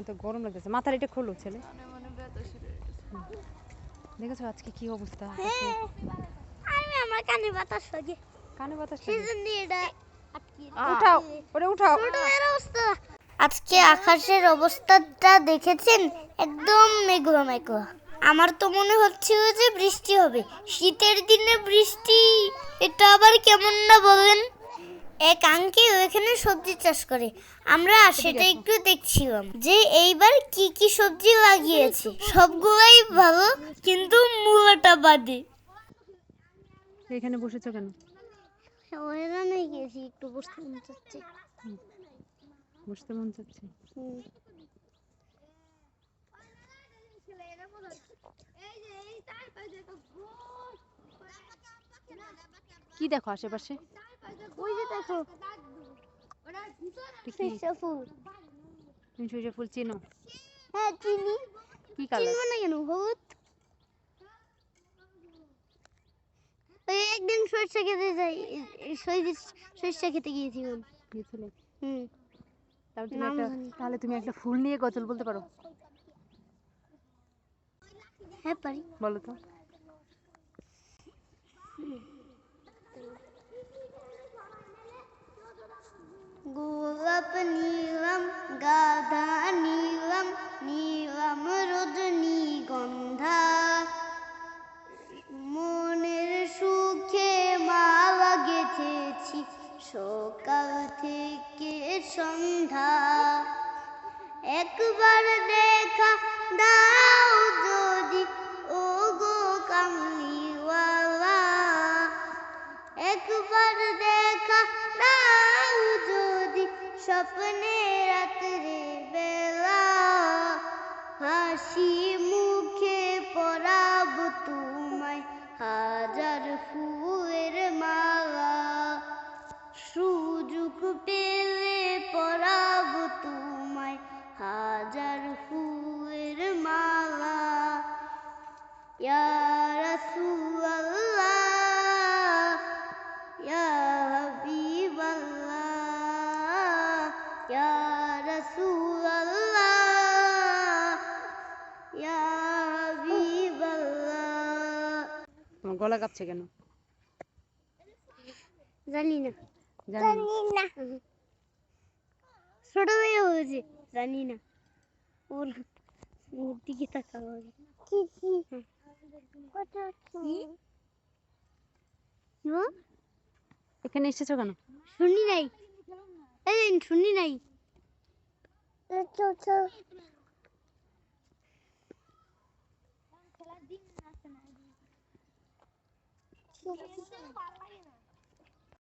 আমার তো গরম লাগতেছে। মাথার এটা খোলো ছেলে। দেখেছ আজকে কি অবস্থা? হ্যাঁ আমি আমার কানে বাতাস লাগে। কানে বাতাস। সেজন্য এটা উঠাও ওরে উঠাও। অবস্থা। আজকে আকাশের অবস্থাটা দেখেছেন? একদম মেঘলা মেঘলা। আমার তো মনে হচ্ছে যে বৃষ্টি হবে। শীতের দিনে বৃষ্টি এটা আবার কেমন না বলেন? এক আঙ্কে ওইখানে সবজি চাষ করে। আমরা সেটা একটু দেখছিলাম যে এইবার কি কি সবজি লাগিয়েছে। সবগুলাই ভালো কিন্তু মূলাটা বাদে। এখানে বসেছো কেন? ওইখানে গেছি একটু বসতে মন চাচ্ছে। বসতে মন চাচ্ছে? কি দেখো আশেপাশে? ওই যে দেখো। এটা কি? সরিষা ফুল। তুমি সূর্য ফুল চিনো? হ্যাঁ চিনি। কি কালার চিনবো না কেন? হলুদ। ওই একদিন সরষে খেতে যাই। সরষে খেতে গিয়েছিলাম। গিয়েছিলে? হুম। তাহলে তুমি একটা তাহলে তুমি একটা ফুল নিয়ে গজল বলতে পারো। হ্যাঁ পারি। বলো তো। সকাল থেকে সন্ধ্যা। একবার দেখা দাও যদি ও গো কামলিওয়ালা। একবার দেখা দাও যদি স্বপ্নে ইয়া তোমার গলা কাঁপছে কেন? জানি না। জানি না। ছোট হয়ে হয়েছে। জানি না। ওর দিকে তাকাও আগে। কি কি? এখানে এসেছ কেন? শুনি নাই। এই শুনি নাই। Ben kolay değil mi nasıl? Kesin vallahi.